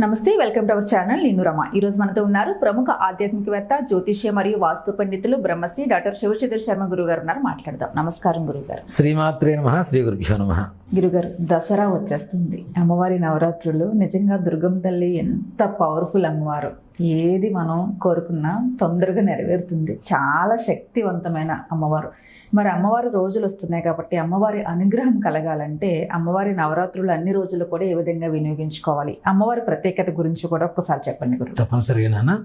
నమస్తే welcome to our channel నేను రమ. ఈ రోజు మనతో ఉన్నారు ప్రముఖ ఆధ్యాత్మికవేత్త జ్యోతిష్య మరియు వాస్తు పండితులు బ్రహ్మశ్రీ డాక్టర్ శివశేఖర్ శర్మ గురువు గారు ఉన్నారు. మాట్లాడదాం. నమస్కారం గురుగారు. శ్రీమాత్రే నమ శ్రీ గురుభ్యో నమ. గురుగారు దసరా వచ్చేస్తుంది. అమ్మవారి నవరాత్రులు. నిజంగా దుర్గం తల్లి ఎంత పవర్ఫుల్ అమ్మవారు. ఏది మనం కోరుకున్నా తొందరగా నెరవేరుతుంది. చాలా శక్తివంతమైన అమ్మవారు. మరి అమ్మవారి రోజులు వస్తున్నాయి కాబట్టి అమ్మవారి అనుగ్రహం కలగాలంటే అమ్మవారి నవరాత్రులు అన్ని రోజులు కూడా ఏ విధంగా వినియోగించుకోవాలి? అమ్మవారి ప్రత్యేకత గురించి కూడా ఒక్కసారి చెప్పండి గురు. తప్పనిసరిగా నాన్న.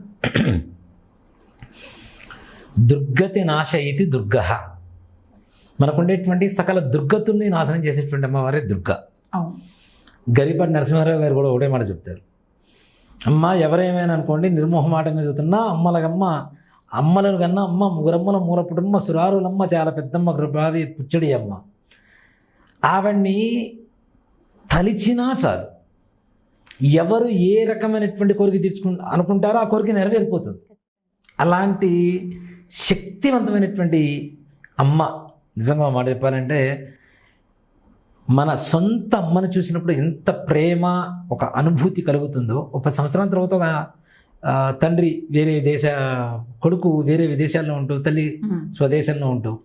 దుర్గతి నాశ ఇది దుర్గ. మనకుండేటువంటి సకల దుర్గతుల్ని నాశనం చేసేటువంటి అమ్మవారే దుర్గ. అవును. గరిపాటి నరసింహారావు గారు కూడా ఒకటే మాట చెప్తారు. అమ్మ ఎవరేమైనా అనుకోండి నిర్మోహమాటంగా చదువుతున్నా అమ్మలగమ్మ అమ్మలను కన్నా అమ్మ ముగురమ్మల మూలపుటమ్మ సురారులమ్మ చాలా పెద్దమ్మ కృపారి పుచ్చడి అమ్మ. ఆవిడ్ని తలిచినా చాలు. ఎవరు ఏ రకమైనటువంటి కోరిక తీర్చుకు అనుకుంటారో ఆ కోరిక నెరవేరిపోతుంది. అలాంటి శక్తివంతమైనటువంటి అమ్మ నిజంగా మాట చెప్పాలంటే మన సొంత అమ్మను చూసినప్పుడు ఎంత ప్రేమ ఒక అనుభూతి కలుగుతుందో ఒక పది సంవత్సరాల తర్వాత ఒక తండ్రి వేరే దేశ కొడుకు వేరే విదేశాల్లో ఉంటూ తల్లి. స్వదేశంలో ఉంటూ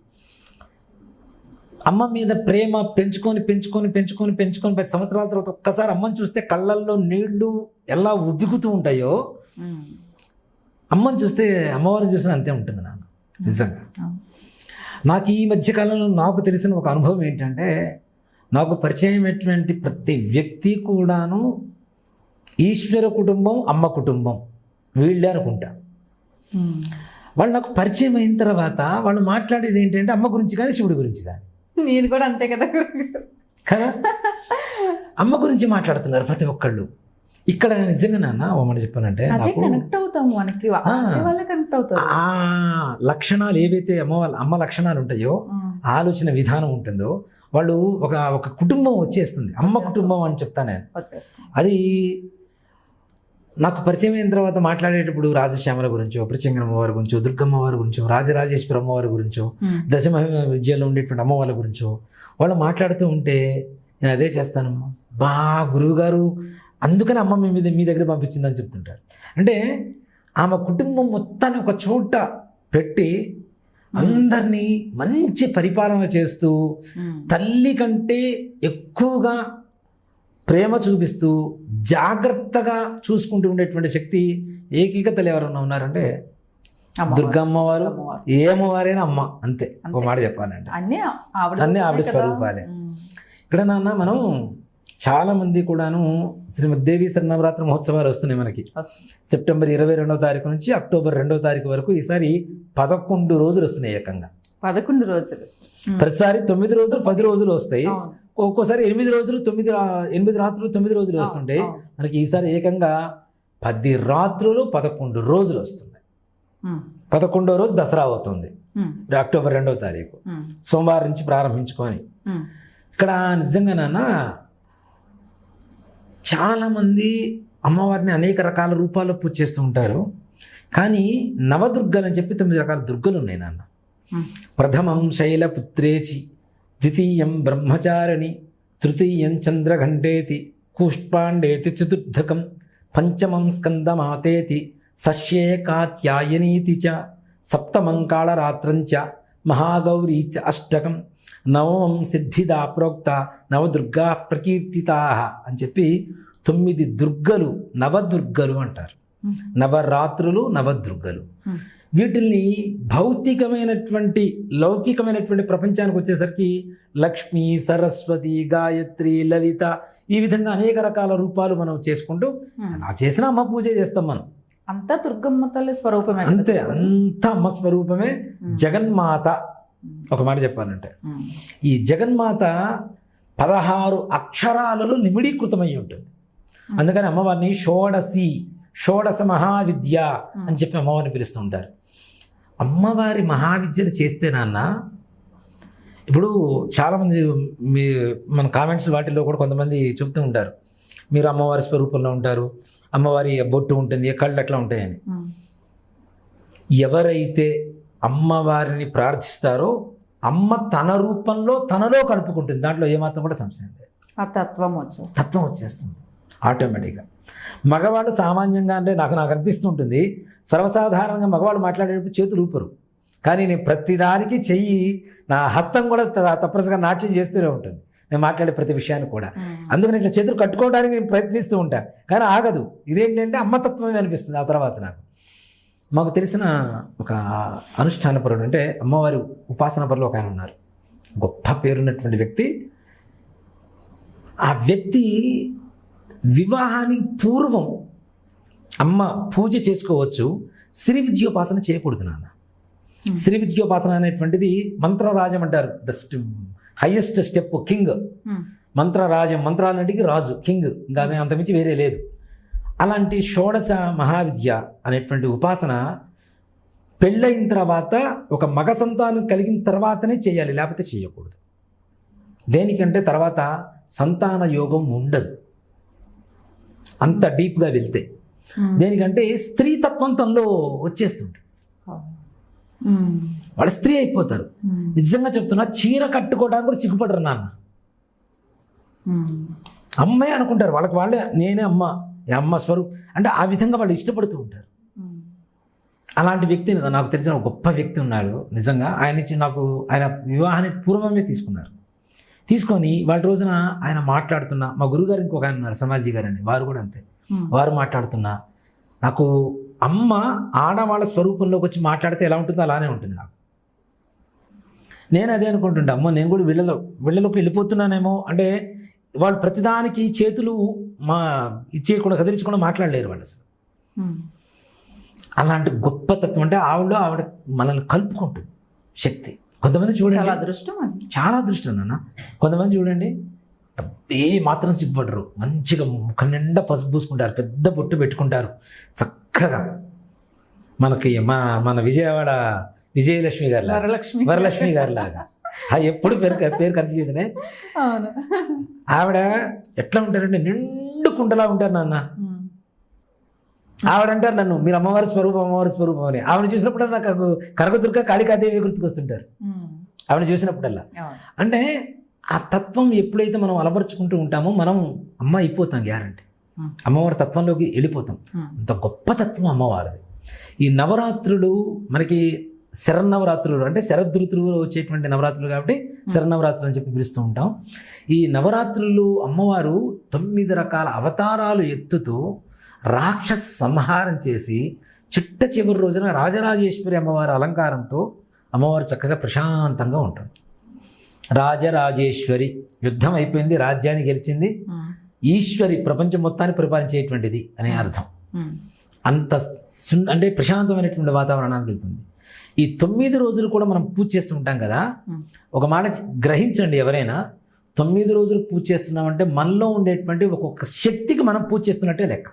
అమ్మ మీద ప్రేమ పెంచుకొని పెంచుకొని పెంచుకొని పెంచుకొని పది సంవత్సరాల తర్వాత ఒక్కసారి అమ్మని చూస్తే కళ్ళల్లో నీళ్ళు ఎలా ఉబికుతూ ఉంటాయో. అమ్మని చూస్తే అమ్మవారిని చూస్తే అంతే ఉంటుంది నాన్న నిజంగా. నాకు ఈ మధ్య కాలంలో నాకు తెలిసిన ఒక అనుభవం ఏంటంటే నాకు పరిచయమైనటువంటి ప్రతి వ్యక్తి కూడాను ఈశ్వర కుటుంబం అమ్మ కుటుంబం వీళ్ళే అనుకుంటా. వాళ్ళు నాకు పరిచయం అయిన తర్వాత వాళ్ళు మాట్లాడేది ఏంటంటే అమ్మ గురించి కానీ శివుడి గురించి కానీ నేను కూడా అంతే కదా. కదా అమ్మ గురించి మాట్లాడుతున్నారు ప్రతి ఒక్కళ్ళు ఇక్కడ నిజంగా నాన్న ఓ మాట చెప్పానంటే కనెక్ట్ మనకి ఆ. కనెక్ట్ లక్షణాలు ఏవైతే అమ్మ వాళ్ళ అమ్మ లక్షణాలు ఉంటాయో. ఆలోచన విధానం ఉంటుందో వాళ్ళు ఒక ఒక కుటుంబం వచ్చేస్తుంది. అమ్మ కుటుంబం అని చెప్తాను నేను. అది నాకు పరిచయం అయిన తర్వాత మాట్లాడేటప్పుడు రాజశ్యామల గురించో ప్రత్యంగమ్మ వారి గురించో దుర్గమ్మ వారి గురించో రాజరాజేశ్వర అమ్మవారి గురించో. దశమహిమ విద్యలో ఉండేటువంటి అమ్మ వాళ్ళ గురించో వాళ్ళు మాట్లాడుతూ ఉంటే నేను అదే చేస్తానమ్మా బా గురువుగారు అందుకని అమ్మ మీ మీద మీ దగ్గర పంపించిందని చెప్తుంటారు. అంటే ఆమె కుటుంబం మొత్తాన్ని ఒక చోట పెట్టి అందరినీ మంచి పరిపాలన చేస్తూ. తల్లి కంటే ఎక్కువగా ప్రేమ చూపిస్తూ జాగ్రత్తగా చూసుకుంటూ ఉండేటువంటి శక్తి ఏకైక తల్లి ఎవరన్నా ఉన్నారంటే అమ్మవారు. దుర్గమ్మ వారు అమ్మవారు. ఏ అమ్మవారైనా అమ్మ అంతే ఒక. మాట చెప్పాలంటే అన్నీ ఆవిడ. స్వరూపాలే. ఇక్కడ నాన్న మనం చాలా మంది కూడాను శ్రీమద్ దేవి శరణవరాత్రి మహోత్సవాలు వస్తున్నాయి మనకి. సెప్టెంబర్ ఇరవై రెండవ తారీఖు నుంచి అక్టోబర్ రెండవ తారీఖు వరకు ఈసారి పదకొండు రోజులు వస్తున్నాయి ఏకంగా పదకొండు రోజులు. ప్రతిసారి తొమ్మిది రోజులు పది రోజులు వస్తాయి. ఒక్కోసారి ఎనిమిది రోజులు తొమ్మిది ఎనిమిది రాత్రులు తొమ్మిది రోజులు వస్తుంటాయి అవును. మనకి ఈసారి ఏకంగా పది రాత్రులు పదకొండు రోజులు వస్తున్నాయి ఉమ్. పదకొండవ రోజు దసరా అవుతుంది. అక్టోబర్ రెండవ తారీఖు. సోమవారం నుంచి ప్రారంభించుకొని. ఇక్కడ నిజంగా నాన్న చాలామంది అమ్మవారిని అనేక రకాల రూపాల్లో పూజ చేస్తూ ఉంటారు కానీ నవదుర్గలు అని చెప్పి తొమ్మిది రకాల దుర్గలు ఉన్నాయి నాన్న. ప్రథమం శైలపుత్రేచి ద్వితీయం బ్రహ్మచారిణి తృతీయం చంద్రఘంటేతి కూష్పాండేతి చతుర్థకం పంచమం స్కందమాతేతి సస్యే కాత్యాయనీతి చ సప్తమం కాళరాత్రం చ మహాగౌరీ చ అష్టకం నవమం సిద్ధిదా ప్రోక్త నవదుర్గా ప్రకీర్తితా అని చెప్పి తొమ్మిది దుర్గలు నవదుర్గలు అంటారు. నవరాత్రులు నవదుర్గలు. వీటిల్ని భౌతికమైనటువంటి లౌకికమైనటువంటి ప్రపంచానికి వచ్చేసరికి లక్ష్మి సరస్వతి గాయత్రి లలిత ఈ విధంగా అనేక రకాల రూపాలు మనం చేసుకుంటూ. అలా చేసిన అమ్మ పూజ చేస్తాం మనం అంతా దుర్గమ్మ తల్లి స్వరూపమే అంతే? అంత అమ్మ స్వరూపమే. జగన్మాత. ఒక మాట చెప్పాలంటే. ఉమ్. ఈ జగన్మాత పదహారు అక్షరాలలో నిమిడీకృతమై ఉంటుంది. అందుకని అమ్మవారిని షోడసి షోడశ మహావిద్య అని చెప్పి అమ్మవారిని పిలుస్తూ ఉంటారు. అమ్మవారి మహావిద్యలు చేస్తే నాన్న ఇప్పుడు చాలామంది మీ మన కామెంట్స్ వాటిల్లో కూడా కొంతమంది చెప్తూ ఉంటారు. మీరు అమ్మవారి స్వరూపంలో ఉంటారు అమ్మవారి బొట్టు ఉంటుంది కళ్ళు అట్లా ఉంటాయని. ఎవరైతే అమ్మవారిని ప్రార్థిస్తారో అమ్మ తన రూపంలో తనలో కలుపుకుంటుంది. దాంట్లో ఏమాత్రం కూడా సంశయం లేదు. ఆ తత్వం వచ్చేస్తుంది. తత్వం వచ్చేస్తుంది. ఆటోమేటిక్గా. మగవాళ్ళు సామాన్యంగా అంటే నాకు నాకు అనిపిస్తుంటుంది. సర్వసాధారణంగా మగవాళ్ళు మాట్లాడేటప్పుడు చేతులు ఊపరు. కానీ నేను ప్రతిదానికి చెయ్యి నా హస్తం కూడా తప్పనిసరిగా నాట్యం చేస్తూనే ఉంటుంది. నేను మాట్లాడే ప్రతి విషయాన్ని కూడా. అందుకని ఇట్లా చేతులు కట్టుకోవడానికి నేను ప్రయత్నిస్తూ ఉంటాను కానీ ఆగదు. ఇదేంటంటే అమ్మతత్వమే అనిపిస్తుంది ఆ తర్వాత నాకు. మాకు తెలిసిన ఒక అనుష్ఠాన పరుడు అంటే అమ్మవారి ఉపాసన పరులు ఒక ఆయన ఉన్నారు. గొప్ప పేరున్నటువంటి వ్యక్తి. ఆ వ్యక్తి వివాహానికి పూర్వం అమ్మ పూజ చేసుకోవచ్చు. శ్రీ విద్యోపాసన చేయకూడదు నాన్న. శ్రీ విద్యోపాసన అనేటువంటిది మంత్రరాజం అంటారు. ద హైయెస్ట్ స్టెప్ కింగ్ మంత్రరాజం మంత్రాలన్నిటికీ రాజు కింగ్ ఇంకా అంతమించి వేరే లేదు. అలాంటి షోడశ మహావిద్య అనేటువంటి ఉపాసన పెళ్ళయిన తర్వాత ఒక మగ సంతానం కలిగిన తర్వాతనే చేయాలి లేకపోతే చేయకూడదు. దేనికంటే తర్వాత సంతాన యోగం ఉండదు. అంత డీప్గా వెళ్తే. దేనికంటే స్త్రీ తత్వం తనలో వచ్చేస్తుంది వాళ్ళు స్త్రీ అయిపోతారు. నిజంగా చెప్తున్నా చీర కట్టుకోవడానికి కూడా సిగ్గుపడరు నాన్న. అమ్మాయి అనుకుంటారు. వాళ్ళకి వాళ్ళే నేనే అమ్మ. అమ్మ స్వరూప్ అంటే ఆ విధంగా వాళ్ళు ఇష్టపడుతూ ఉంటారు. అలాంటి వ్యక్తి నాకు తెలిసిన ఒక గొప్ప వ్యక్తి ఉన్నాడు నిజంగా ఆయన ఇచ్చి నాకు ఆయన వివాహానికి పూర్వమే తీసుకున్నారు. తీసుకొని వాళ్ళ రోజున ఆయన మాట్లాడుతున్న మా గురుగారు ఇంకొక ఆయన ఉన్నారు సమాజీ గారు అని వారు కూడా అంతే. వారు మాట్లాడుతున్నా నాకు అమ్మ ఆడవాళ్ళ స్వరూపంలోకి వచ్చి మాట్లాడితే ఎలా ఉంటుందో అలానే ఉంటుంది నాకు. నేను అదే అనుకుంటుంటా అమ్మ నేను కూడా వీళ్ళలో వీళ్ళలోకి వెళ్ళిపోతున్నానేమో అంటే వాళ్ళు ప్రతిదానికి చేతులు మా ఇచ్చేయకుండా కదిలించకుండా మాట్లాడలేరు వాళ్ళు అసలు. అలాంటి గొప్ప తత్వం అంటే ఆవిడలో ఆవిడ మనల్ని కలుపుకుంటుంది శక్తి. కొంతమంది చూడండి. చాలా అదృష్టం అది. చాలా అదృష్టం నాన్న. కొంతమంది చూడండి ఏ మాత్రం సిగ్గుపడరు. మంచిగా ముఖం నిండా పసుపు పూసుకుంటారు పెద్ద బొట్టు పెట్టుకుంటారు. చక్కగా. మనకి మన మన విజయవాడ విజయలక్ష్మి గారి వరలక్ష్మి వరలక్ష్మి గారి లాగా ఎప్పుడు పేరు పేరు కన్ఫ్యూజనే అవును. ఆవిడ ఎట్లా ఉంటారంటే నిండు కుండలా ఉంటారు నాన్న. ఆవిడ అంటారు నన్ను మీరు అమ్మవారి స్వరూపం అమ్మవారి స్వరూపం అని. ఆవిడ చూసినప్పుడు నాకు కనకదుర్గ కాళికాదేవి గుర్తుకొస్తుంటారు. ఆవిడ చూసినప్పుడల్లా. అంటే ఆ తత్వం ఎప్పుడైతే మనం అలపరుచుకుంటూ ఉంటామో మనం అమ్మ అయిపోతాం గ్యారంటీ. అమ్మవారి తత్వంలోకి వెళ్ళిపోతాం. అంత గొప్ప తత్వం అమ్మవారిది. ఈ నవరాత్రులు మనకి శరన్నవరాత్రులు అంటే శరదృతులు వచ్చేటువంటి నవరాత్రులు కాబట్టి శరన్నవరాత్రులు అని చెప్పి పిలుస్తూ ఉంటాం. ఈ నవరాత్రులు అమ్మవారు తొమ్మిది రకాల అవతారాలు ఎత్తుతూ రాక్షస సంహారం చేసి చిట్ట చివరి రోజున రాజరాజేశ్వరి అమ్మవారి అలంకారంతో అమ్మవారు చక్కగా ప్రశాంతంగా ఉంటుంది రాజరాజేశ్వరి యుద్ధం అయిపోయింది రాజ్యాన్ని గెలిచింది. ఈశ్వరి ప్రపంచం మొత్తాన్ని పరిపాలించేటువంటిది అనే అర్థం. అంత సున్ అంటే ప్రశాంతమైనటువంటి వాతావరణానికి వెళ్తుంది. ఈ తొమ్మిది రోజులు కూడా మనం పూజ చేస్తుంటాం కదా ఒక మాట గ్రహించండి ఎవరైనా తొమ్మిది రోజులు పూజ చేస్తున్నామంటే మనలో ఉండేటువంటి ఒక్కొక్క శక్తికి మనం పూజ చేస్తున్నట్టే లెక్క.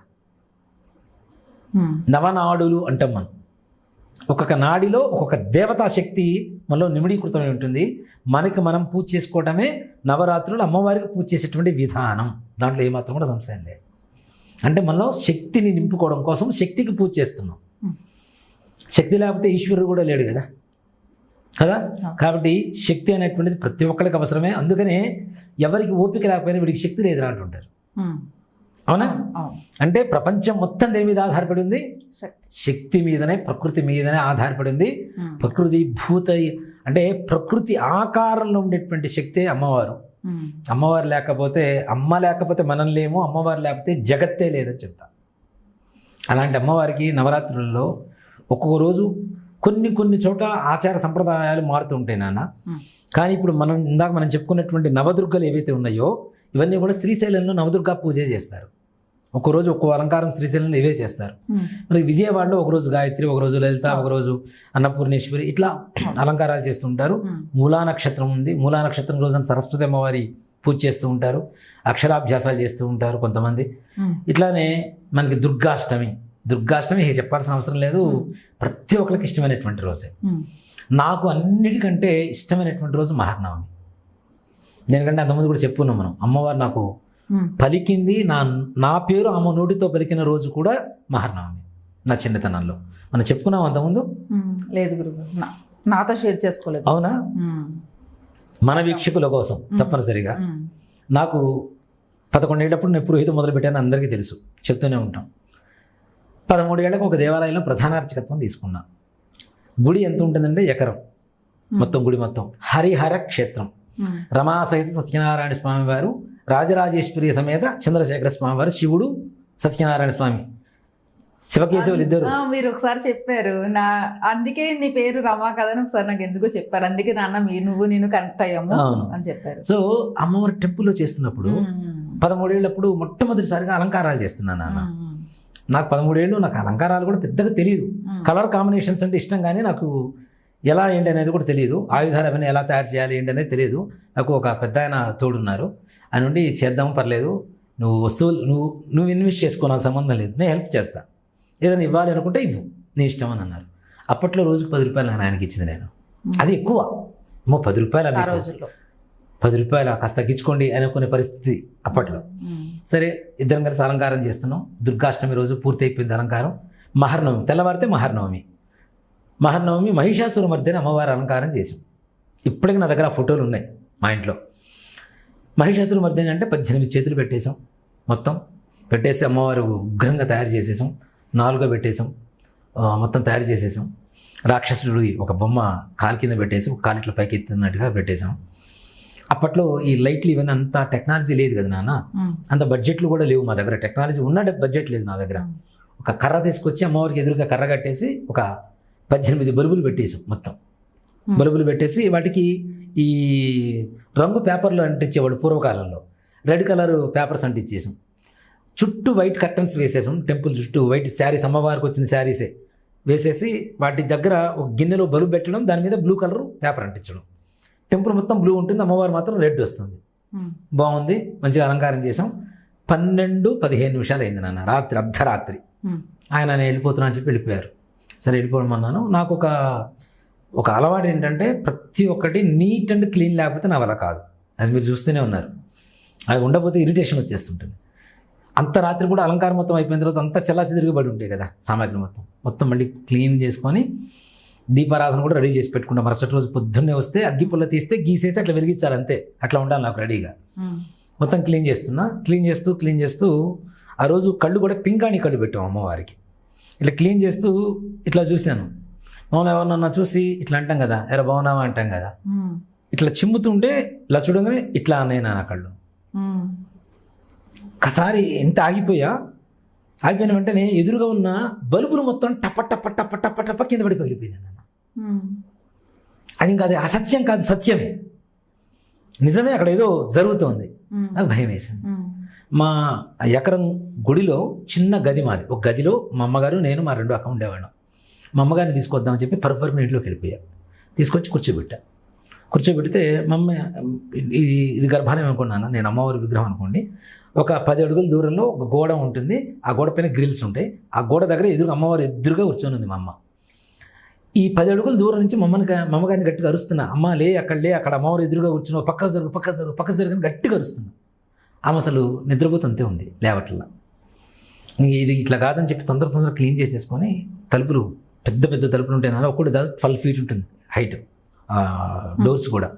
నవనాడులు అంటాం మనం. ఒక్కొక్క నాడిలో ఒక్కొక్క దేవతా శక్తి మనలో నిమిడీకృతమై ఉంటుంది. మనకి మనం పూజ చేసుకోవడమే నవరాత్రులు అమ్మవారికి పూజ చేసేటువంటి విధానం. దాంట్లో ఏమాత్రం కూడా సంశయం లేదు. అంటే మనలో శక్తిని నింపుకోవడం కోసం శక్తికి పూజ చేస్తున్నాం. శక్తి లేకపోతే ఈశ్వరుడు కూడా లేడు కదా? కదా? కాబట్టి శక్తి అనేటువంటిది ప్రతి ఒక్కరికి అవసరమే. అందుకనే ఎవరికి ఓపిక లేకపోయినా వీడికి శక్తి లేదురా అంటుంటారు. అవునా? అంటే ప్రపంచం మొత్తం దేని మీద ఆధారపడి ఉంది? శక్తి. శక్తి మీదనే ప్రకృతి మీదనే ఆధారపడి ఉంది. ప్రకృతి భూత అంటే ప్రకృతి ఆకారంలో ఉండేటువంటి శక్తే అమ్మవారు. అమ్మవారు లేకపోతే అమ్మ లేకపోతే మనం లేము అమ్మవారు లేకపోతే జగత్తే లేదని చెప్తా. అలాంటి అమ్మవారికి నవరాత్రులలో ఒక్కొక్క రోజు కొన్ని కొన్ని చోట్ల ఆచార సంప్రదాయాలు మారుతూ ఉంటాయి నాన్న కానీ ఇప్పుడు మనం ఇందాక మనం చెప్పుకున్నటువంటి నవదుర్గలు ఏవైతే ఉన్నాయో ఇవన్నీ కూడా శ్రీశైలంలో నవదుర్గా పూజ చేస్తారు. ఒక్కో రోజు ఒక్కో అలంకారం శ్రీశైలంలో ఇవే చేస్తారు. మరి విజయవాడలో ఒకరోజు గాయత్రి ఒకరోజు లలిత ఒకరోజు అన్నపూర్ణేశ్వరి ఇట్లా అలంకారాలు చేస్తుంటారు మూలా నక్షత్రం ఉంది. మూలా నక్షత్రం రోజున సరస్వతి అమ్మవారి పూజ చేస్తూ ఉంటారు. అక్షరాభ్యాసాలు చేస్తూ ఉంటారు కొంతమంది. ఇట్లానే మనకి దుర్గాష్టమి దుర్గాష్టమి చెప్పాల్సిన అవసరం లేదు. ప్రతి ఒక్కరికి ఇష్టమైనటువంటి రోజే. నాకు అన్నిటికంటే ఇష్టమైనటువంటి రోజు మహానవమి. దేనికంటే అంతకుముందు కూడా చెప్పుకున్నాం మనం. అమ్మవారు నాకు పలికింది. నా నా పేరు ఆమె నోటితో పలికిన రోజు కూడా మహర్నవమి నా చిన్నతనంలో. మనం చెప్పుకున్నాం అంతకుముందు? లేదు నాతో షేర్ చేసుకోలేదు. అవునా. మన వీక్షకుల కోసం తప్పనిసరిగా. నాకు పదకొండేళ్ళప్పుడు నేను పురోహితం మొదలుపెట్టాను అందరికీ తెలుసు. చెప్తూనే ఉంటాం. పదమూడేళ్ళకు ఒక దేవాలయంలో ప్రధాన అర్చకత్వం తీసుకున్నా. గుడి ఎంత ఉంటుందంటే ఎకరం. మొత్తం గుడి మొత్తం. హరిహర క్షేత్రం. మ్మ్. రమా సహిత సత్యనారాయణ స్వామి వారు రాజరాజేశ్వరి సమేత చంద్రశేఖర స్వామి వారు శివుడు సత్యనారాయణ స్వామి. శివకేశవులు ఇద్దరు. మీరు ఒకసారి చెప్పారు. నా అందుకే నీ పేరు రమా కదా అని ఒకసారి నాకు ఎందుకో చెప్పారు. అందుకే నాన్న మీ నువ్వు నేను కనెక్ట్ అయ్యాము. అని చెప్పారు. సో అమ్మవారి టెంపుల్లో చేస్తున్నప్పుడు. పదమూడేళ్ళప్పుడు మొట్టమొదటిసారిగా అలంకారాలు చేస్తున్నాను నాన్న. నాకు పదమూడేళ్ళు నాకు అలంకారాలు కూడా పెద్దగా తెలియదు. కలర్ కాంబినేషన్స్ అంటే ఇష్టం కానీ నాకు ఎలా ఏంటి అనేది కూడా తెలియదు ఆయుధాలు అవన్నీ ఎలా తయారు చేయాలి ఏంటి అనేది తెలియదు నాకు ఒక పెద్ద ఆయన తోడున్నారు. ఆయన నుండి చేద్దాం పర్లేదు. నువ్వు వస్తువులు నువ్వు నువ్వు ఇన్వెస్ట్ చేసుకో నాకు సంబంధం లేదు. నేను హెల్ప్ చేస్తా. ఏదైనా ఇవ్వాలి అనుకుంటే ఇవ్వు. నీ ఇష్టం అని అన్నారు. అప్పట్లో రోజుకు పది రూపాయలు ఆయన ఆయనకి ఇచ్చింది నేను. అది ఎక్కువ. అమ్మో పది రూపాయలు పది రూపాయలు కాస్త తగ్గించుకోండి అనుకునే పరిస్థితి అప్పట్లో. సరే ఇద్దరం కలిసి అలంకారం చేస్తున్నాం. దుర్గాష్టమి రోజు పూర్తి అయిపోయింది అలంకారం. మహర్నవమి తెల్లవారితే మహర్నవమి. మహర్నవమి మహిషాసుర మధ్యన అమ్మవారి అలంకారం చేసాం ఇప్పటికీ నా దగ్గర ఫోటోలు ఉన్నాయి మా ఇంట్లో. మహిషాసుర మధ్యన అంటే పద్దెనిమిది చేతులు పెట్టేశాం మొత్తం. పెట్టేసి అమ్మవారు ఉగ్రంగా తయారు చేసేసాం నాలుగో పెట్టేసాం మొత్తం తయారు చేసేసాం రాక్షసుడు ఒక బొమ్మ కాలు కింద పెట్టేసి ఒక కాలు ఇట్లా పైకి ఎత్తున్నట్టుగా పెట్టేశాం. అప్పట్లో ఈ లైట్లు ఇవన్నీ అంత టెక్నాలజీ లేదు కదా నాన్న. అంత బడ్జెట్లు కూడా లేవు మా దగ్గర. టెక్నాలజీ ఉన్న బడ్జెట్ లేదు నా దగ్గర. ఒక కర్ర తీసుకొచ్చి అమ్మవారికి ఎదురుగా కర్ర కట్టేసి ఒక పద్దెనిమిది బల్బులు పెట్టేసాం మొత్తం. బల్బులు పెట్టేసి వాటికి ఈ రంగు పేపర్లు అంటించేవాడు పూర్వకాలంలో. రెడ్ కలర్ పేపర్స్ అంటించేసాం చుట్టూ వైట్ కర్టన్స్ వేసేసాం టెంపుల్ చుట్టూ వైట్ శారీస్ అమ్మవారికి వచ్చిన శారీసే వేసేసి వాటి దగ్గర ఒక గిన్నెలో బల్బు పెట్టడం దాని మీద బ్లూ కలర్ పేపర్ అంటించడం. టెంపుల్ మొత్తం బ్లూ ఉంటుంది అమ్మవారు మాత్రం రెడ్ వస్తుంది. మ్మ్. బాగుంది మంచిగా అలంకారం చేసాం పన్నెండు పదిహేను నిమిషాలు అయింది నాన్న రాత్రి అర్ధరాత్రి. మ్మ్. ఆయన నేను వెళ్ళిపోతున్నా అని చెప్పి వెళ్ళిపోయారు. సరే వెళ్ళిపోమన్నాను నాకు ఒక ఒక అలవాటు ఏంటంటే ప్రతి ఒక్కటి నీట్ అండ్ క్లీన్ లేకపోతే నా వల్ల కాదు. అది మీరు చూస్తూనే ఉన్నారు. అది ఉండకపోతే ఇరిటేషన్ వచ్చేస్తుంటుంది. అంత రాత్రి కూడా అలంకారం మొత్తం అయిపోయిన తర్వాత అంతా చల్లాచి తిరిగిబడి ఉంటాయి కదా సామాగ్రి మొత్తం. మొత్తం మళ్ళీ క్లీన్ చేసుకొని దీపారాధన కూడా రెడీ చేసి పెట్టుకుంటాం మరుసటి రోజు పొద్దున్నే వస్తే అగ్గి పుల్ల తీస్తే గీసేసి అట్లా వెలిగించాలి అంతే. అట్లా ఉండాలి నాకు రెడీగా. మొత్తం క్లీన్ చేస్తున్నా. క్లీన్ చేస్తూ క్లీన్ చేస్తూ ఆ రోజు కళ్ళు కూడా పింకాణి కళ్ళు పెట్టాం అమ్మవారికి. ఇట్లా క్లీన్ చేస్తూ ఇట్లా చూశాను. మామూలు ఎవరన్నా చూసి ఇట్లా అంటాం కదా ఎరా బాగున్నావా? అంటాం కదా. ఇట్లా చిమ్ముతుంటే ఇలా చూడగానే ఇట్లా అన్నాయి నా కళ్ళు. ఒకసారి ఎంత ఆగిపోయా? ఆగిపోయిన వెంటనే ఎదురుగా ఉన్న బల్బులు మొత్తం టప టప టప టప టప కింద పడి పగిలిపోయింది. అది ఇంకా అది అసత్యం కాదు సత్యమే నిజమే అక్కడ ఏదో జరుగుతోంది. నాకు భయం వేసింది. మా ఎకరం గుడిలో చిన్న గది మాది. ఒక గదిలో మా అమ్మగారు నేను మా రెండు అక్క ఉండేవాళ్ళం. మా అమ్మగారిని తీసుకొద్దామని చెప్పి పరుపరు ఇంట్లోకి వెళ్ళిపోయా. తీసుకొచ్చి కూర్చోబెట్టా. కూర్చోబెడితే మా అమ్మ ఇది ఇది గర్భాలయం అనుకున్నాను నేను అమ్మవారి విగ్రహం అనుకోండి. ఒక పది అడుగుల దూరంలో ఒక గోడ ఉంటుంది. ఆ గోడ పైన గ్రిల్స్ ఉంటాయి. ఆ గోడ దగ్గర ఎదురు అమ్మవారు ఎదురుగా కూర్చొని ఉంది మా అమ్మ. ఈ పది అడుగుల దూరం నుంచి మమ్మల్ని మా అమ్మగారిని గట్టిగా అరుస్తున్నా అమ్మ లే అక్కడ లే అక్కడ అమ్మవారు ఎదురుగా కూర్చున్నావు పక్క జరుగు పక్క జరుగు పక్క జరుగు గట్టిగా అరుస్తున్నా. ఆమె అసలు నిద్రపోతుంటే ఉంది లేవట్ల. ఇది ఇట్లా కాదని చెప్పి తొందర తొందర క్లీన్ చేసేసుకొని తలుపులు పెద్ద పెద్ద తలుపులు ఉంటాయి నాన్న ఒక్కటి ట్వెల్వ్ ఫీట్ ఉంటుంది హైట్ డోర్స్ కూడా.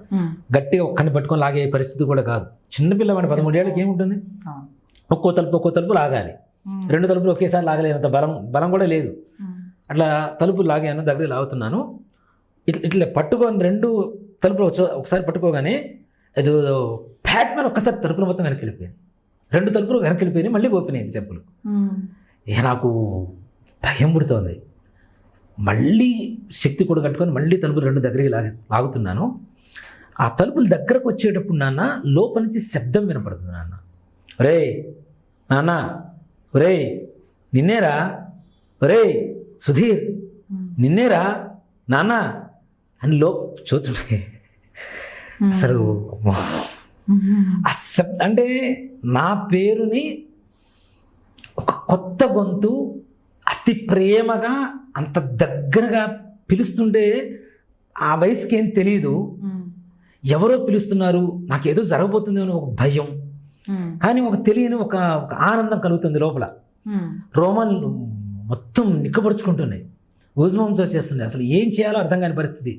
గట్టిగా ఒక్కడిని పట్టుకొని లాగే పరిస్థితి కూడా కాదు. చిన్నపిల్లవాడి పదమూడేళ్ళకి ఏముంటుంది? అవును. ఒక్కో తలుపు ఒక్కో తలుపు లాగాలి. రెండు తలుపులు ఒకేసారి లాగలేనంత బలం బలం కూడా లేదు. అట్లా తలుపు లాగాను దగ్గర లాగుతున్నాను. ఇట్లా ఇట్లా పట్టుకొని రెండు తలుపులు వచ్చ- ఒకసారి పట్టుకోగానే ఏదో ఫ్యాట్ మ్యాన్ ఒక్కసారి తలుపులు మొత్తం వెనక్కి వెళ్ళిపోయింది. రెండు తలుపులు వెనక్కి వెళ్ళిపోయినాయి మళ్ళీ ఓపెన్ అయింది చెప్పులు. ఇక నాకు భయం పుడుతోంది. మళ్ళీ శక్తి కూడా కట్టుకొని మళ్ళీ తలుపులు రెండు దగ్గరికి లాగి లాగుతున్నాను. ఆ తలుపులు దగ్గరకు వచ్చేటప్పుడు నాన్న లోపల నుంచి శబ్దం వినపడుతుంది నాన్న. రే నాన్న ఒరే నిన్నేరా? ఒరే సుధీర్ నిన్నేరా? నాన్న? అని లో చూస్తుంటే అసలు అంటే నా పేరుని ఒక కొత్త గొంతు అతి ప్రేమగా అంత దగ్గరగా పిలుస్తుంటే ఆ వయసుకి ఏం తెలియదు. ఎవరో పిలుస్తున్నారు నాకు ఏదో జరగబోతుంది అని ఒక భయం. కానీ ఒక తెలియని ఒక ఆనందం కలుగుతుంది లోపల. మ్మ్. మొత్తం నిక్కపరుచుకుంటున్నాయి ఊజమంస్ వచ్చేస్తుంది. అసలు ఏం చేయాలో అర్థం కాని పరిస్థితి.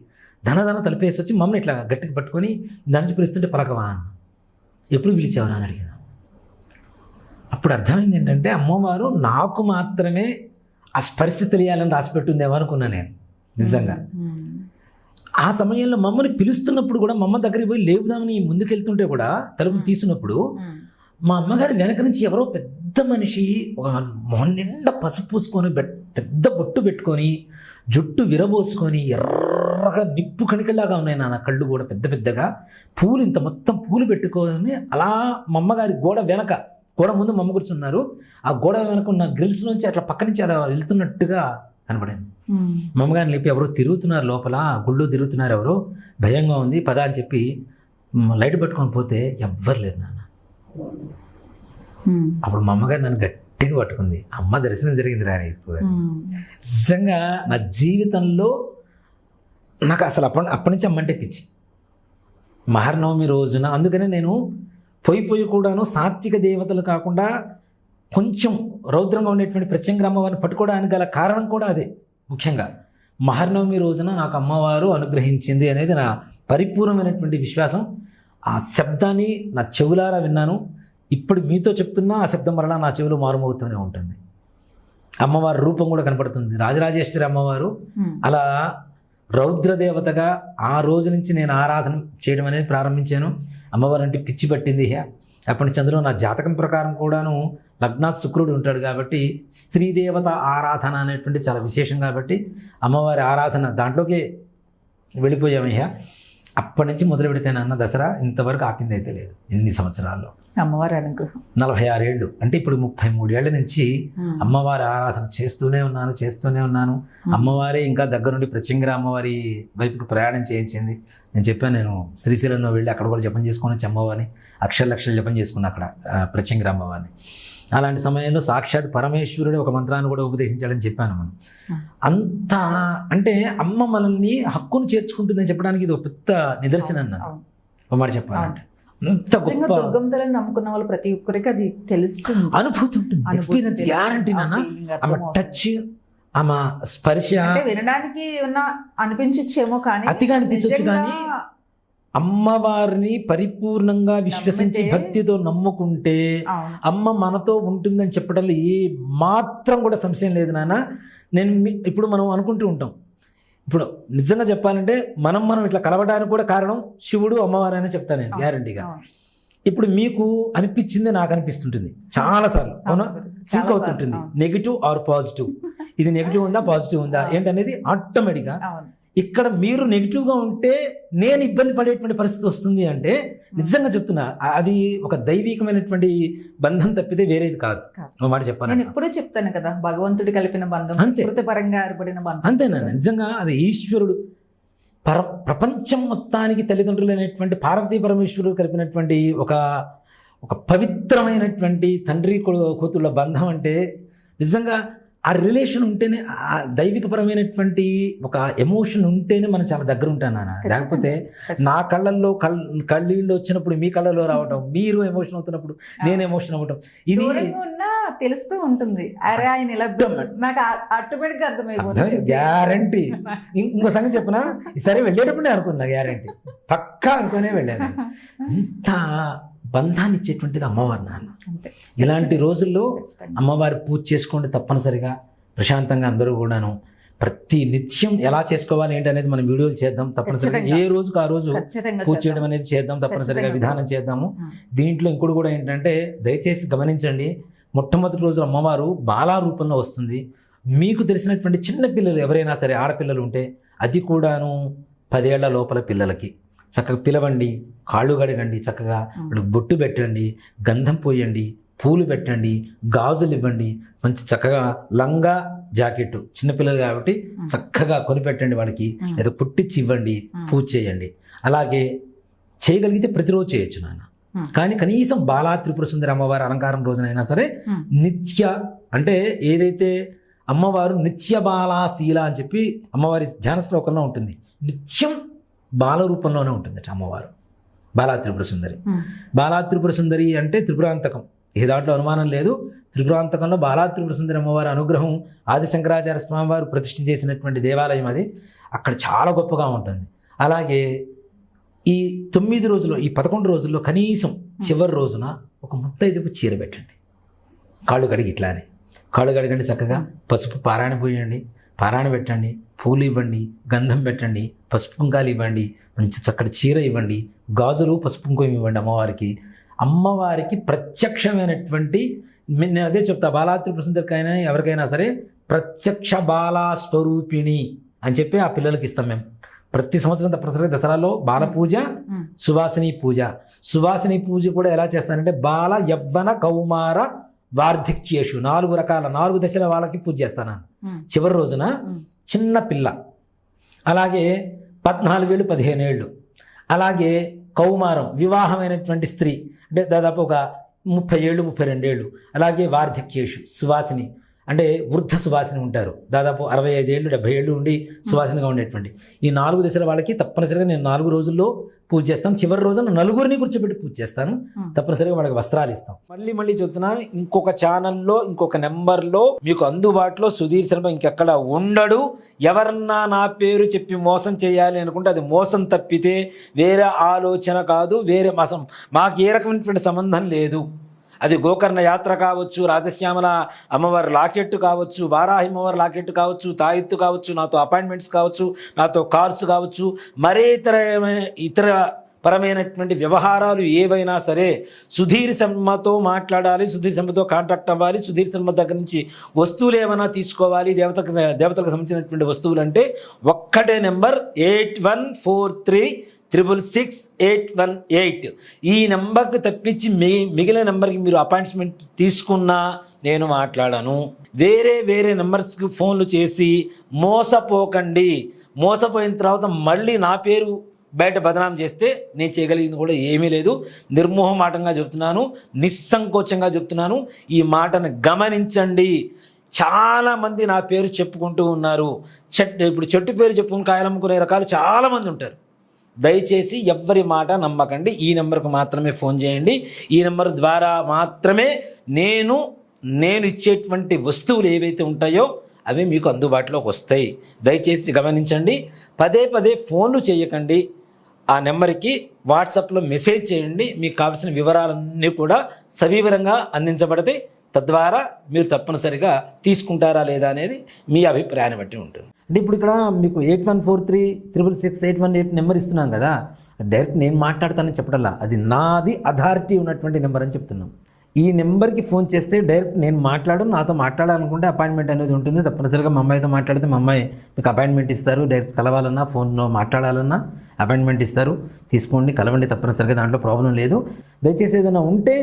ధన ధన తలిపేసి వచ్చి మమ్మల్ని ఇట్లా గట్టిగా పట్టుకొని దాని నుంచి పిలుస్తుంటే పలకవా అన్న. ఎప్పుడు పిలిచావరా అని అడిగిన. అప్పుడు అర్థమైంది ఏంటంటే అమ్మవారు నాకు మాత్రమే ఆ స్పర్శ తెలియాలని రాసిపెట్టిందేమో అనుకున్నా నేను నిజంగా. ఆ సమయంలో మమ్మల్ని పిలుస్తున్నప్పుడు కూడా మా అమ్మ దగ్గరికి పోయి లేపుదామని ముందుకెళ్తుంటే కూడా తలుపులు తీసినప్పుడు. మా అమ్మగారి వెనక నుంచి ఎవరో పెద్ద మనిషి ఒక మొహం నిండా పసుపు పూసుకొని పెద్ద బొట్టు పెట్టుకొని జుట్టు విరబోసుకొని ఎర్రగా నిప్పు కణికలాగా ఉన్నాయి నాన్న కళ్ళు కూడా పెద్ద పెద్దగా పూలు ఇంత మొత్తం పూలు పెట్టుకొని అలా మా అమ్మగారి గోడ వెనక గోడ ముందు మా అమ్మ కూర్చున్నారు ఆ గోడ వెనక ఉన్న గ్రిల్స్ నుంచి అట్లా పక్క నుంచి అలా వెళ్తున్నట్టుగా కనపడింది ఉమ్. మా అమ్మగారిని లేపి ఎవరో తిరుగుతున్నారు లోపల గుళ్ళు తిరుగుతున్నారు ఎవరో భయంగా ఉంది పద అని చెప్పి లైట్ పట్టుకొని పోతే ఎవ్వరు లేరు నాన్న. అప్పుడు మా అమ్మగారు నన్ను గట్టిగా పట్టుకుంది. అమ్మ దర్శనం జరిగింది రా ఇప్పుడు ఉమ్. నిజంగా నా జీవితంలో నాకు అసలు అప్పటి అప్పటి నుంచి అమ్మంటే పిచ్చి. మహర్నవమి రోజున అందుకనే నేను పోయి పోయి కూడాను సాత్విక దేవతలు కాకుండా కొంచెం రౌద్రంగా ఉండేటువంటి ప్రత్యంగ అమ్మవారిని పట్టుకోవడానికి గల కారణం కూడా అదే ముఖ్యంగా. మహర్నవమి రోజున నాకు అమ్మవారు అనుగ్రహించింది అనేది నా పరిపూర్ణమైనటువంటి విశ్వాసం. ఆ శబ్దాన్ని నా చెవులారా విన్నాను. ఇప్పుడు మీతో చెప్తున్నా ఆ శబ్దం వలన నా చెవులు మారుమోగుతూనే ఉంటుంది. అమ్మవారి రూపం కూడా కనపడుతుంది. రాజరాజేశ్వరి అమ్మవారు. అలా రౌద్రదేవతగా ఆ రోజు నుంచి నేను ఆరాధన చేయడం అనేది ప్రారంభించాను. అమ్మవారు అంటే పిచ్చి పట్టింది. అప్పటి నుంచి అందులో నా జాతకం ప్రకారం కూడాను లగ్నాత్ శుక్రుడు ఉంటాడు కాబట్టి స్త్రీ దేవత ఆరాధన అనేటువంటి చాలా విశేషం కాబట్టి అమ్మవారి ఆరాధన దాంట్లోకి వెళ్ళిపోయాము ఇహ. అప్పటి నుంచి మొదలు పెడితే నాన్న దసరా ఇంతవరకు ఆపింది అయితే లేదు ఎన్ని సంవత్సరాల్లో? అమ్మవారి అనుగ్రహం. నలభై ఆరేళ్ళు అంటే ఇప్పుడు ముప్పై మూడేళ్ళ నుంచి. అమ్మవారి ఆరాధన చేస్తూనే ఉన్నాను చేస్తూనే ఉన్నాను. అమ్మవారే ఇంకా దగ్గరుండి ప్రత్యంగర అమ్మవారి వైపుకు ప్రయాణం చేయించింది. నేను చెప్పాను నేను శ్రీశైలంలో వెళ్ళి అక్కడ కూడా జపం చేసుకొని వచ్చి అమ్మవారిని అక్షర లక్షలు జపం చేసుకున్నా అక్కడ ప్రత్యంగర అమ్మవారిని. అలాంటి సమయంలో సాక్షాత్ పరమేశ్వరుడు ఒక మంత్రాన్ని కూడా ఉపదేశించాడని చెప్పాను మనం. అంత అంటే అమ్మ మనల్ని హక్కును చేర్చుకుంటుందని చెప్పడానికి ఇది ఒక పెద్ద నిదర్శనం నాకు. ఒక మాట చెప్పాలంటే. అంత నిజంగా గొప్ప దుర్గం తల్లిని నమ్ముకున్న వాళ్ళు ప్రతి ఒక్కరికి అది తెలుస్తుంది. అనుభూతి ఉంటుంది. ఎక్స్పీరియన్స్. గ్యారంటీ నాన్న. ఆమె. టచ్ ఆమె స్పర్శ. అంటే వినడానికి ఉన్న అనిపించచ్చేమో కానీ అతిగా అనిపించొచ్చు నిజంగా కానీ అమ్మవారిని పరిపూర్ణంగా విశ్వసించి భక్తితో నమ్ముకుంటే అమ్మ మనతో ఉంటుందని చెప్పడంలో ఏ మాత్రం కూడా సంశయం లేదు నాన్న. నేను ఇప్పుడు మనం అనుకుంటూ ఉంటాం. ఇప్పుడు నిజంగా చెప్పాలంటే మనం మనం ఇట్లా కలవడానికి కూడా కారణం శివుడు అమ్మవారు అని చెప్తాను నేను గ్యారంటీగా. ఇప్పుడు మీకు అనిపించింది నాకు అనిపిస్తుంటుంది. చాలా సార్లు అవునా. సింక్ అవుతుంటుంది. నెగిటివ్ ఆర్ పాజిటివ్ ఇది నెగిటివ్ ఉందా పాజిటివ్ ఉందా? ఏంటనేది ఆటోమేటిక్గా ఇక్కడ మీరు నెగిటివ్గా ఉంటే నేను ఇబ్బంది పడేటువంటి పరిస్థితి వస్తుంది అంటే నిజంగా చెప్తున్నా అది ఒక దైవికమైనటువంటి బంధం తప్పితే వేరేది కాదు. మాట చెప్పాను? నేను ఎప్పుడూ చెప్తాను కదా భగవంతుడి కలిపిన బంధం అంతే. పరంగా ఏర్పడిన బంధం. అంతేనా? నిజంగా అది ఈశ్వరుడు పర ప్రపంచం మొత్తానికి తల్లిదండ్రులు అనేటువంటి పార్వతీ పరమేశ్వరుడు కలిపినటువంటి ఒక ఒక పవిత్రమైనటువంటి తండ్రి కూతుళ్ళ బంధం అంటే నిజంగా ఆ రిలేషన్ ఉంటేనే ఆ దైవికపరమైనటువంటి ఒక ఎమోషన్ ఉంటేనే మనం చాలా దగ్గర ఉంటాను నాన్న. లేకపోతే నా కళ్ళల్లో కళ్ కళ్ళీళ్ళు వచ్చినప్పుడు మీ కళ్ళలో రావటం మీరు ఎమోషన్ అవుతున్నప్పుడు నేను ఎమోషన్ అవ్వటం ఇది తెలుస్తూ ఉంటుంది. అరే ఆయన ఇలా నాకు అర్థమైపోతుంది. గ్యారంటీ ఇంకో సంగతి చెప్పనా? సరే వెళ్ళేటప్పుడు నేను అనుకున్నా గ్యారంటీ పక్కా అనుకునే వెళ్ళాను ఇంత బంధాన్ని ఇచ్చేటువంటిది అమ్మవారు నాన్న ఇలాంటి రోజుల్లో. అమ్మవారి పూజ చేసుకోండి తప్పనిసరిగా ప్రశాంతంగా అందరూ కూడాను ప్రతి నిత్యం ఎలా చేసుకోవాలి ఏంటి అనేది మనం వీడియోలు చేద్దాం తప్పనిసరిగా. ఏ రోజుకు ఆ రోజు పూజ. చేయడం అనేది చేద్దాం తప్పనిసరిగా. విధానం చేద్దాము. దీంట్లో ఇంకోటి కూడా ఏంటంటే దయచేసి గమనించండి మొట్టమొదటి రోజు అమ్మవారు బాలా రూపంలో వస్తుంది మీకు తెలిసినటువంటి చిన్న పిల్లలు ఎవరైనా సరే ఆడపిల్లలు ఉంటే అది కూడాను పదేళ్ళ లోపల పిల్లలకి చక్కగా పిలవండి కాళ్ళు గడగండి చక్కగా బొట్టు పెట్టండి గంధం పోయండి పూలు పెట్టండి గాజులు ఇవ్వండి మంచి చక్కగా లంగా జాకెట్ చిన్నపిల్లలు కాబట్టి చక్కగా కొనిపెట్టండి వాళ్ళకి. ఏదో పుట్టించి ఇవ్వండి పూజ చేయండి. అలాగే చేయగలిగితే ప్రతిరోజు చేయొచ్చు నాన్న. కానీ కనీసం బాలా త్రిపుర సుందరి అమ్మవారి అలంకారం రోజునైనా సరే. నిత్య అంటే ఏదైతే అమ్మవారు నిత్య బాలాశీల అని చెప్పి అమ్మవారి ధ్యాన శ్లోకంలో ఉంటుంది. నిత్యం బాల రూపంలోనే ఉంటుంది అమ్మవారు. బాలా త్రిపుర సుందరి. బాలా త్రిపుర సుందరి అంటే త్రిపురాంతకం. ఏ దాంట్లో అనుమానం లేదు. త్రిపురాంతకంలో బాలా త్రిపుర సుందరి అమ్మవారి అనుగ్రహం ఆది శంకరాచార్య స్వామి వారు ప్రతిష్ఠ చేసినటువంటి దేవాలయం అది. అక్కడ చాలా గొప్పగా ఉంటుంది. అలాగే ఈ తొమ్మిది రోజులు ఈ పదకొండు రోజుల్లో కనీసం చివరి రోజున ఒక ముత్తైదుకు చీర పెట్టండి. కాళ్ళు కడిగి ఇట్లానే. కాళ్ళు కడగండి చక్కగా. పసుపు పారాయణ పోయండి. పారాయణ పెట్టండి పూలు ఇవ్వండి గంధం పెట్టండి పసుపు కుంకాలు ఇవ్వండి మంచి చక్కటి చీర ఇవ్వండి గాజులు పసుపు కుంకుమ ఇవ్వండి అమ్మవారికి. అమ్మవారికి ప్రత్యక్షమైనటువంటి నేను అదే చెప్తా బాలాత్రి సుందరికైనా ఎవరికైనా సరే ప్రత్యక్ష బాలా స్వరూపిణి అని చెప్పి ఆ పిల్లలకి ఇస్తాం మేము. ప్రతి సంవత్సరం తప్పనిసరిగా దసరాలో బాల పూజ సువాసిని పూజ. సువాసిని పూజ కూడా ఎలా చేస్తానంటే బాల యవ్వన కౌమార వార్ధక్యేషు. నాలుగు రకాల నాలుగు దశల వాళ్ళకి పూజ చేస్తాను? చివరి రోజున చిన్న పిల్ల. అలాగే పద్నాలుగేళ్ళు పదిహేను ఏళ్ళు అలాగే కౌమారం వివాహమైనటువంటి స్త్రీ. అంటే దాదాపు ఒక ముప్పై ఏళ్ళు ముప్పై రెండేళ్ళు. అలాగే వార్ధక్యేషు సువాసిని. అంటే వృద్ధ సువాసిని ఉంటారు. దాదాపు అరవై ఐదేళ్ళు డెబ్బై ఏళ్ళు ఉండి సువాసినిగా ఉండేటువంటి. ఈ నాలుగు దశల వాళ్ళకి తప్పనిసరిగా నేను నాలుగు రోజుల్లో పూజ చేస్తాను. చివరి రోజున నలుగురిని కూర్చోబెట్టి పూజ చేస్తాను. తప్పనిసరిగా వాళ్ళకి వస్త్రాలు ఇస్తాం. మళ్ళీ మళ్ళీ చెప్తున్నాను ఇంకొక ఛానల్లో ఇంకొక నెంబర్లో మీకు అందుబాటులో సుధీర్ శర్మ ఇంకెక్కడ ఉండడు. ఎవరన్నా నా పేరు చెప్పి మోసం చేయాలి అనుకుంటే అది మోసం తప్పితే వేరే ఆలోచన కాదు వేరే మసం మాకు ఏ రకమైనటువంటి సంబంధం లేదు. అది గోకర్ణ యాత్ర కావచ్చు రాజశ్యామల అమ్మవారి లాకెట్టు కావచ్చు వారాహి అమ్మవారి లాకెట్టు కావచ్చు తాయిత్తు కావచ్చు నాతో అపాయింట్మెంట్స్ కావచ్చు నాతో కార్స్ కావచ్చు మరే ఇతర ఇతర పరమైనటువంటి వ్యవహారాలు ఏవైనా సరే సుధీర్ శర్మతో మాట్లాడాలి సుధీర్ శర్మతో కాంటాక్ట్ అవ్వాలి సుధీర్ శర్మ దగ్గర నుంచి వస్తువులు ఏమైనా తీసుకోవాలి దేవతకు దేవతలకు సంబంధించినటువంటి వస్తువులు అంటే ఒక్కటే number eight one four three triple six eight one eight. ఈ నెంబర్కి తప్పించి మిగి మిగిలిన నెంబర్కి మీరు అపాయింట్మెంట్ తీసుకున్నా నేను మాట్లాడాను. వేరే వేరే నెంబర్స్కి ఫోన్లు చేసి మోసపోకండి. మోసపోయిన తర్వాత మళ్ళీ నా పేరు బయట బదనాం చేస్తే నేను చేయగలిగింది కూడా ఏమీ లేదు. నిర్మోహమాటంగా చెప్తున్నాను నిస్సంకోచంగా చెప్తున్నాను. ఈ మాటను గమనించండి. చాలామంది నా పేరు చెప్పుకుంటూ ఉన్నారు. చెట్టు ఇప్పుడు చెట్టు పేరు చెప్పుకుని కాయలమ్ముకునే రకాలు చాలామంది ఉంటారు. దయచేసి ఎవ్వరి మాట నమ్మకండి. ఈ నెంబర్కు మాత్రమే ఫోన్ చేయండి. ఈ నెంబర్ ద్వారా మాత్రమే నేను నేను ఇచ్చేటువంటి వస్తువులు ఏవైతే ఉంటాయో అవి మీకు అందుబాటులోకి వస్తాయి. దయచేసి గమనించండి. పదే పదే ఫోన్లు చేయకండి. ఆ నెంబర్కి వాట్సాప్లో మెసేజ్ చేయండి. మీకు కావాల్సిన వివరాలన్నీ కూడా సవివరంగా అందించబడతాయి. తద్వారా మీరు తప్పనిసరిగా తీసుకుంటారా లేదా అనేది మీ అభిప్రాయాన్ని బట్టి ఉంటుంది. అంటే ఇప్పుడు ఇక్కడ మీకు eight one four three triple six eight one eight number ఇస్తున్నాం కదా. డైరెక్ట్ నేను మాట్లాడతానని చెప్పడల్లా అది నాది అథారిటీ ఉన్నటువంటి నెంబర్ అని చెప్తున్నాం. ఈ నెంబర్కి ఫోన్ చేస్తే డైరెక్ట్ నేను మాట్లాడు నాతో మాట్లాడాలనుకుంటే అపాయింట్మెంట్ అనేది ఉంటుంది. తప్పనిసరిగా మా అమ్మాయితో మాట్లాడితే మా అమ్మాయి మీకు అపాయింట్మెంట్ ఇస్తారు. డైరెక్ట్ కలవాలన్నా ఫోన్లో మాట్లాడాలన్నా అపాయింట్మెంట్ ఇస్తారు. తీసుకోండి కలవండి తప్పనిసరిగా దాంట్లో ప్రాబ్లం లేదు. దయచేసి ఏదైనా ఉంటే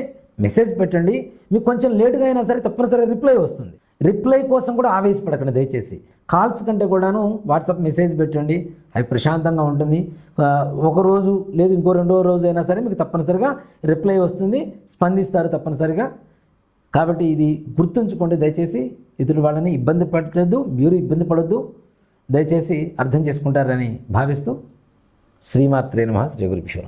మెసేజ్ పెట్టండి. మీకు కొంచెం లేటుగా అయినా సరే తప్పనిసరిగా రిప్లై వస్తుంది. రిప్లై కోసం కూడా ఆవేశపడకండి దయచేసి. కాల్స్ కంటే కూడాను వాట్సాప్ మెసేజ్ పెట్టండి అది ప్రశాంతంగా ఉంటుంది. ఒకరోజు ఒక రోజు లేదు ఇంకో రెండో రోజు అయినా సరే మీకు తప్పనిసరిగా రిప్లై వస్తుంది స్పందిస్తారు తప్పనిసరిగా. కాబట్టి ఇది గుర్తుంచుకోండి దయచేసి. ఇతరుల వాళ్ళని ఇబ్బంది పడలేదు మీరు ఇబ్బంది పడొద్దు. దయచేసి అర్థం చేసుకుంటారని భావిస్తూ. శ్రీమాత్రే నమ శ్రీ గురుభ్యో